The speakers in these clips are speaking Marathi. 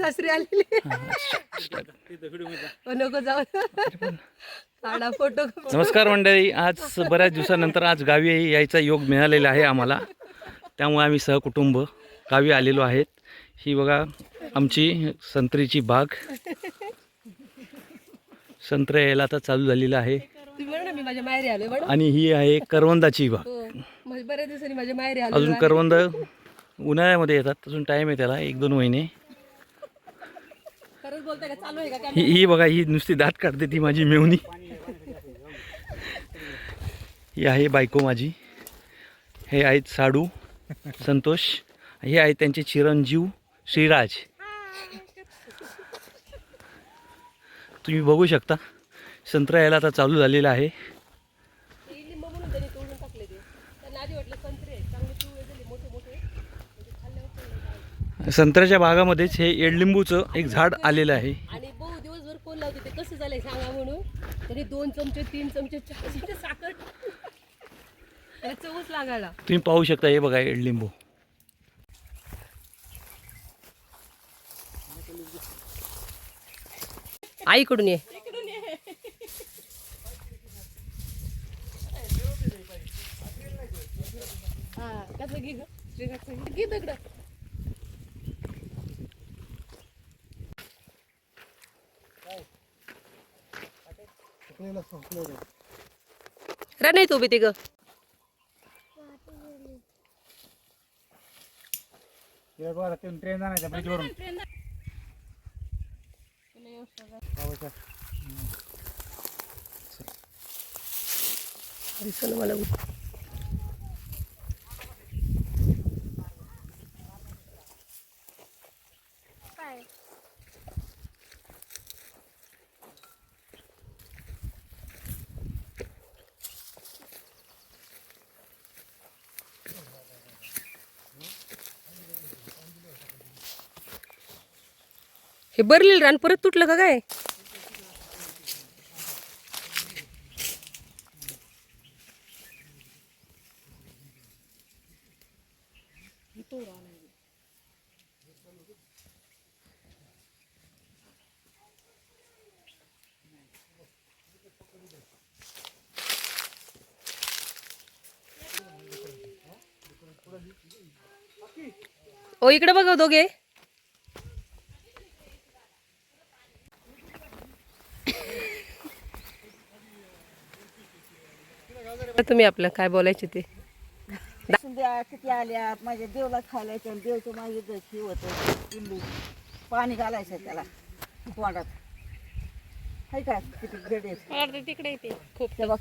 सासरी आलेली हो, नको जाऊ. काढा फोटो. नमस्कार मंडळी. आज बऱ्याच दिवसानंतर आज गावी यायचा योग मिळालेला आहे आम्हाला. त्यामुळे आम्ही सहकुटुंब गावी आलेलो आहेत. ही बघा आमची संत्रीची बाग. संत्रे यायला आता चालू झालेलं आहे. आणि ही आहे करवंदाची बाग. हो म्हणजे बऱ्याच दिवसांनी माझ्या माहेरी अजून करवंद उन्हाळ्यामध्ये येतात. अजून टाईम आहे त्याला एक दोन महिने खरंच बोलताय का चालू आहे का ही ही बघा ही नुसती दात काढते ती माझी मेवणी ही आहे बायको माझी. हे आहेत साडू संतोष. हे आहेत त्यांचे चिरंजीव श्रीराज. तुम्ही बघू शकता संत्रा यायला आता चालू झालेला आहे. संत्र्याच्या बागामध्येच हे एडलिंबूचं एक झाड आलेलं आहे आणि बहु दिवसभर फोन लावते ते कसं झालंय सांगा म्हणून तरी दोन चमचे तीन चमचे चार चमचे साखर त्याला चवच लागायला तुम्ही पाहू शकता हे बघा एडलिंबू आईकडून ये हा, कसं घे गं? श्रीनाथचं घे. घे दगडं. नाही तो बी ते ग ट्रेन जाण्याच्या ब्रिजवरून दिसलं मला हे बरलेलं रान परत तुटलं का काय? ओ इकडे बघा दोघे. तुम्ही आपलं काय बोलायचे ते? सुंद्या किती आल्यात माझ्या देवला खायला देवचं माझे दशी होतं लिंबू पाणी घालायचं त्याला तोंडात. हाय का? किती गडे तिकडे येते. त्या बघ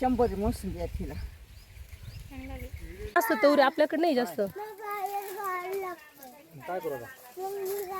शंभर मोसून द्या तिला. जास्त तवरे आपल्याकडे नाही जास्त.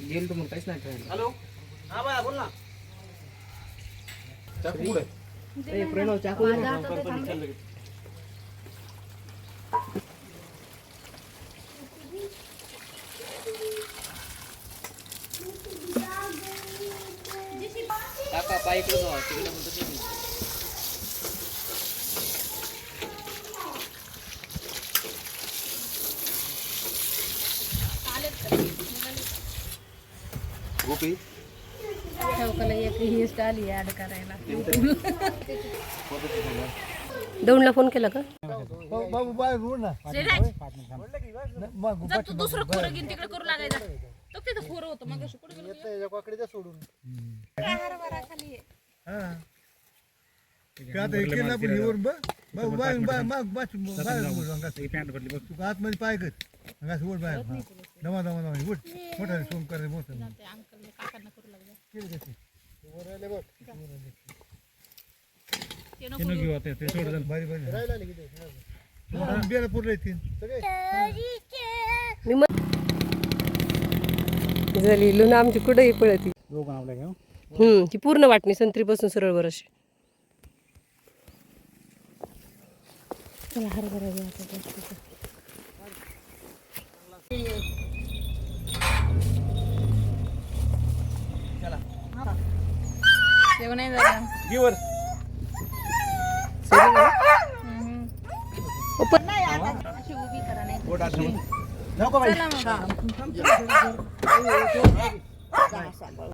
गेलो तर मग काहीच नाही ठरायला हॅलो? हा बाळा बोल ना. चाकू कुठे? अरे प्रणव चाकू दे ना. काका पाय इकडे जावा तिकडे म्हणतो ते नाही. गोपी दौंडला फोन केला का? बाबू बाय रोड ना. मग दुसरं खोरं घेऊन तिकडे करू लागायचा. तो तिथं खोरं होतं मग काकडे सोडून. हे. आपण बघ. बाय बाय मग बस तू आतमध्ये पाय कर उठ बाहेर हा. दमा दमा दमा उठ मोठा सोम कर मोठा केलं का ते? वर आले बघ. वर आले. बारी बारी बेला पुरले तीन मी मग झाली लुना आमची कुठेही पळती हम्म ती पूर्ण वाटणी संत्रीपासून सरळ वर अशी चला हरभरा घ्या आता जास्त. गिवर जाऊ का बाई.